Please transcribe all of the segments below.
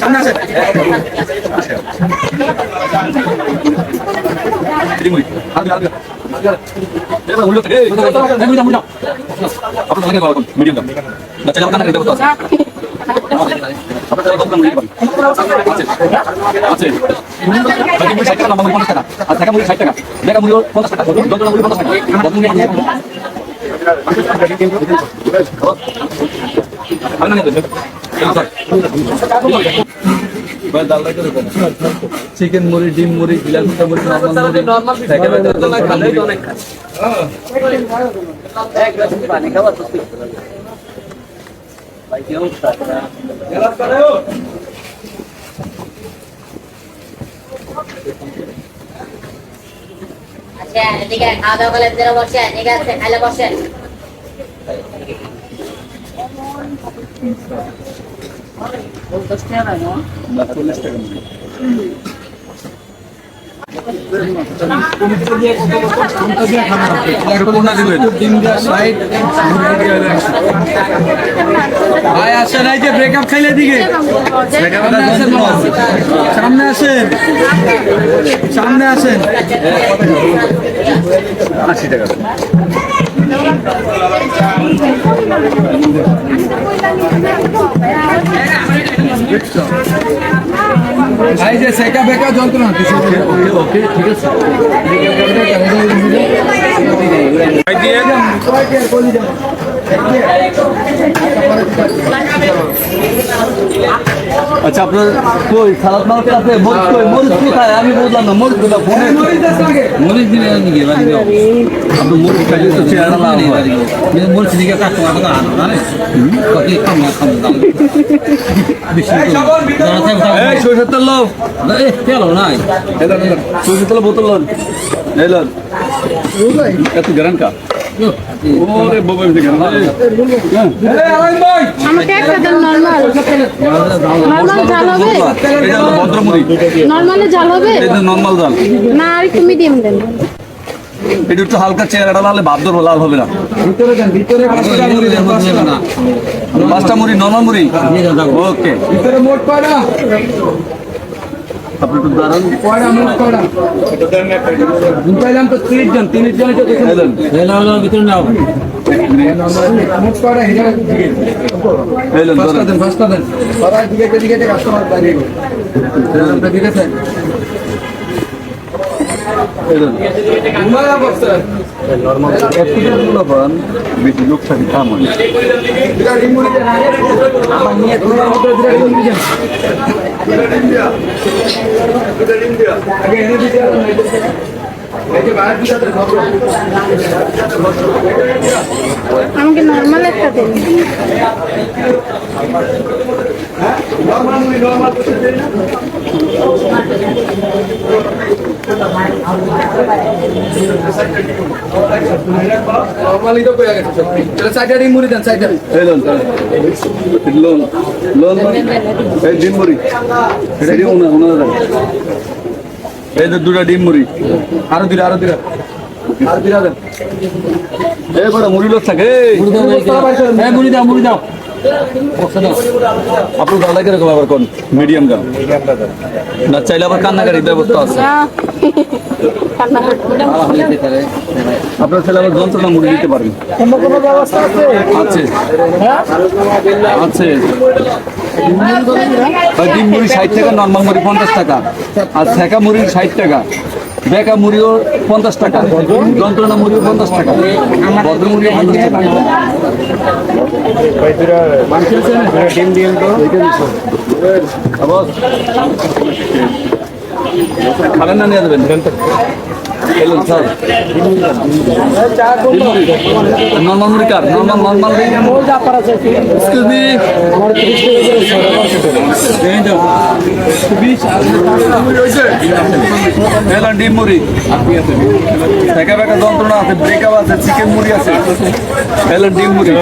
সামনে আসেন ত্রিমুড়ি আগে আগে এবার মুড়ি এই মুড়ি মুড়ি আপনার লাগে কল মিডিয়াম দাম না চাইলে আপনার কাছে আছে আপনার কাছে কম মুড়ি আছে আছে বাকি মুড়ি 60 টাকা নাম্বার 50 টাকা আর টাকা মুড়ি 60 টাকা দেখা মুড়ি 50 মুড়ি 50 টাকা বদল মুড়ি আপনার নেবেন চিকেন মুড়ি ডিম মুড়ি বিলাসিতা মুড়ি নর্মাল অনেক আচ্ছা এদিকে খাওয়া দাওয়া করলে বসেন ঠিক আছে খাইলে বসেন ভাই আসেন এই যে ব্রেকআপ খাইলে দিকে সামনে আসেন। সামনে আসেন। আশি টাকা। ভাই যে সেকা বেকা যন্ত্রণা কিছু ওকে ঠিক আছে। আচ্ছা আপনার কই? সালাদ মাল আছে মরিচ কই? মরিচ কোথায়? আমি বুঝলাম না মরিচ কোথায়? ফোনে মরিচ দিলে নিকে বাড়ি আপনি মরিচ খাইলে তো চেহারা লাল হয়। মরিচ দিকে কাট তোমার তো আনো না কত কম না কম দাম বেশি এই সরষের তেল লো এ তেল নাই। সরষের তেল বোতল লোন। এই লোন। এত গ্রান কা? আমাকে একটা দেন নর্মাল নর্মাল জাল হবে? ভদ্রমুড়ি নর্মালে জাল হবে? নর্মাল জাল না আর একটু মিডিয়াম দেন। এটা একটু হালকা চেহারাটা লালে ভাব ধরবো লাল হবে না ভিতরে পাঁচটা মুড়ি নর্মাল মুড়ি ওকে ভিতরে মোট কয়টা? আপনি একটু দাঁড়ান। বুঝাইলাম তো তিরিশ জন তিরিশ জন? তো দেখে এই লোন ভিতরে নাও দিকে দিকে কাস্টমার দাঁড়িয়ে বেশি লোক থাকি কাম হয়? আমাকে নর্মাল একটা দেন নরমালি তো কইয়া গেছে তাহলে সাইডে ডিম মুড়ি দেন সাইডে এই। লোন লোন লোন এই ডিম মুড়ি এটা ডিম উনা উনা দেন এই যে দুটা ডিম মুড়ি আরও দিরা আরও দিরা আর দিরা দেন এই বড় মুড়ি লোক থাকে মুড়ি দাও মুড়ি দাও। আপনার ভালো লাগে আবার কোন মিডিয়াম দাম না চাইলে আবার কান্নাকারির ব্যবস্থা আছে। আপনার ছেলে আবার যন্ত্রণা মুড়ি দিতে পারবেন আছে? আছে। ডিম মুড়ি ষাট টাকা নর্মাল মুড়ি পঞ্চাশ টাকা। আর ছেঁকা মুড়ি ষাট টাকা। বেকা মুড়িও পঞ্চাশ টাকা। যন্ত্রণা মুড়িও পঞ্চাশ টাকা। ভদ্র মুড়িও পঞ্চাশ টাকা। আবার খাবেন না নিয়ে দেবেন এলেন স্যার নর্মাল মুড়ি কার নর্মাল নর্মাল এক্সকিউজ মি এলেন ডিম মুড়ি বেকা বেকা যন্ত্রণা আছে ব্রেকআপ আছে চিকেন মুড়ি আছে এলেন ডিম মুড়ি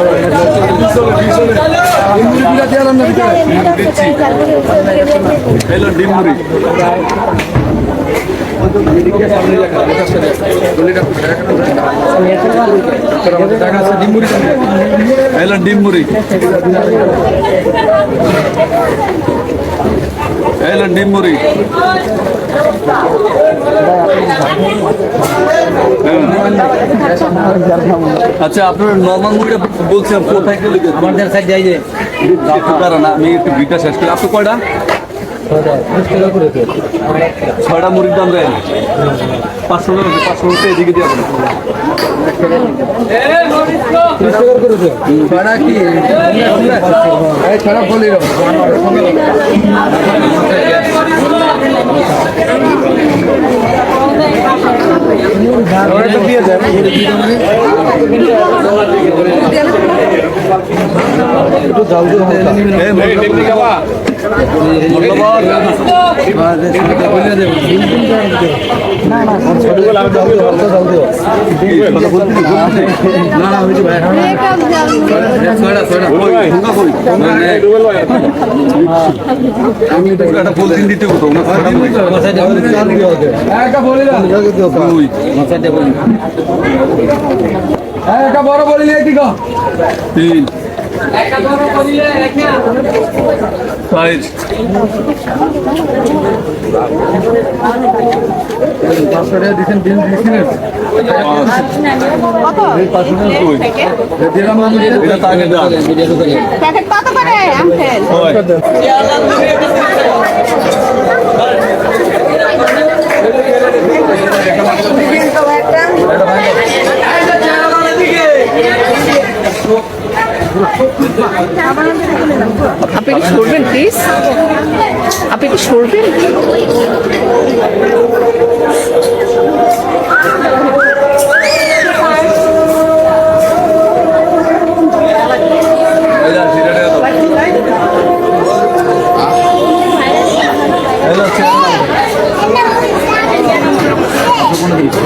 এলেন ডিম মুড়ি এলেন ডিম মুড়ি এই হলো ডিম মুড়ি আচ্ছা আপনার নর্মাল মুড়িটা বলছেন কোথায় গেলে আমাদের সাইড যাই যে আমি একটু ভিটা শেষ করি। আপনি কয়টা? ছয়টা মুড়ির দাম দেয় পাঁচশো টাকা পাঁচশো টাকা এদিকে দিয়ে ছড়া কি? ছড়া বলি। মেকআপ একটা পলিথিন দিতে হতো না ছয়টা মুড়ি দুই বড় বলি কি গো? তিন। চার। এটা দাম কত করে? হয়। আপনি কি সরবেন প্লিজ আপনি কি সরবেন